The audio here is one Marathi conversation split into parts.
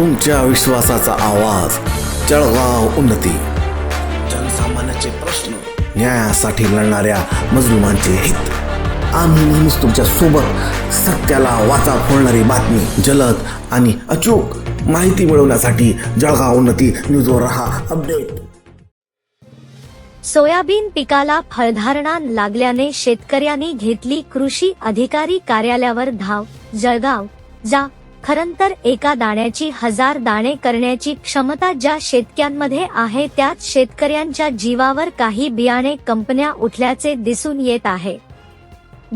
तुमच्या विश्वासाचा आवाज. जळगाव उन्नती. जनसामान्याचे प्रश्न न्यायासाठी लढणाऱ्या मजलुमांचे हित. आम्ही नेहमीच तुमच्यासोबत सत्याला वाचा फोडणारी बातमी जलद आणि अचूक माहिती मिळवण्यासाठी जळगाव उन्नती न्यूजवर रहा अपडेट. सोयाबीन पिकाला फळधारणा लागल्याने शेतकऱ्यांनी घेतली कृषी अधिकारी कार्यालयावर धाव. जळगाव जा खरं तर एका दाण्याची हजार दाणे करण्याची क्षमता ज्या शेतक्यांमध्ये आहे त्यात शेतकऱ्यांच्या जीवावर काही बियाणे कंपन्या उठल्याचे दिसून येत आहे.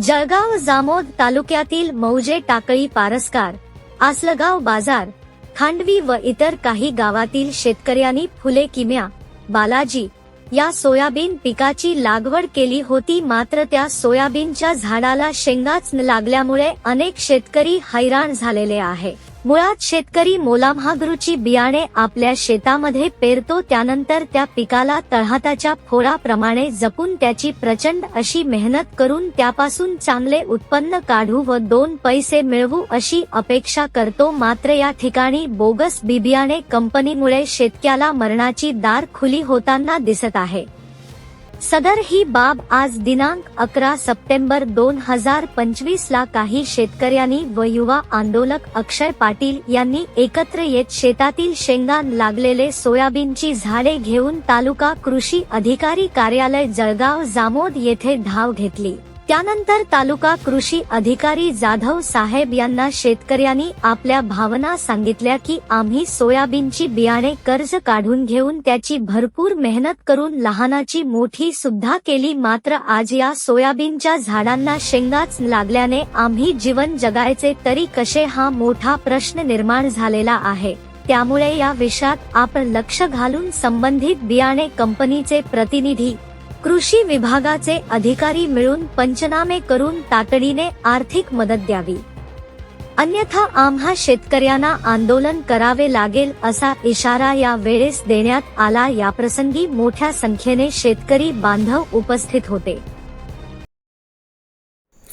जळगाव जामोद तालुक्यातील मौजे टाकळी पारसकार आसलगाव बाजार खांडवी व इतर काही गावातील शेतकऱ्यांनी फुले किम्या बालाजी या सोयाबीन पिकाची लागवड केली होती मात्र त्या सोयाबीनच्या झाडाला शेंगाच न लागल्यामुळे अनेक शेतकरी हैराण झालेले आहे. मुळात शेतकरी मोलामहागरूची बियाणे आपल्या शेतामध्ये पेरतो त्यानंतर त्या पिकाला तळहाताच्या फोडाप्रमाणे जपून त्याची प्रचंड अशी मेहनत करून त्यापासून चांगले उत्पन्न काढू व दोन पैसे मिळवू अशी अपेक्षा करतो. मात्र या ठिकाणी बोगस बिबियाणे कंपनीमुळे शेतक्याला मरणाची दार खुली होताना दिसत आहे. सदर ही बाब आज दिनांक अकरा सप्टेंबर दोन हजार पंचवीस ला काही शेतकऱ्यांनी व युवा आंदोलक अक्षय पाटील यांनी एकत्र येत शेतातील शेंगान लागलेले सोयाबीनची झाडे घेऊन तालुका कृषी अधिकारी कार्यालय जळगाव जामोद येथे धाव घेतली. त्यानंतर तालुका कृषी अधिकारी जाधव साहेब यांना शेतकऱ्यांनी आपल्या भावना सांगितल्या की आम्ही सोयाबीनची बियाणे कर्ज काढून घेऊन त्याची भरपूर मेहनत करून लहानाची मोठी सुद्धा केली. मात्र आज या सोयाबीनच्या झाडांना शेंगाच लागल्याने आम्ही जीवन जगायचे तरी कसे हा मोठा प्रश्न निर्माण झालेला आहे. त्यामुळे या विषयात आपण लक्ष घालून संबंधित बियाणे कंपनीचे प्रतिनिधी कृषी विभागाचे अधिकारी मिळून पंचनामे करून तातडीने आर्थिक मदत द्यावी. अन्यथा आम्हा शेतकऱ्यांना आंदोलन करावे लागेल असा इशारा या वेळेस देण्यात आला. याप्रसंगी मोठ्या संख्येने शेतकरी बांधव उपस्थित होते.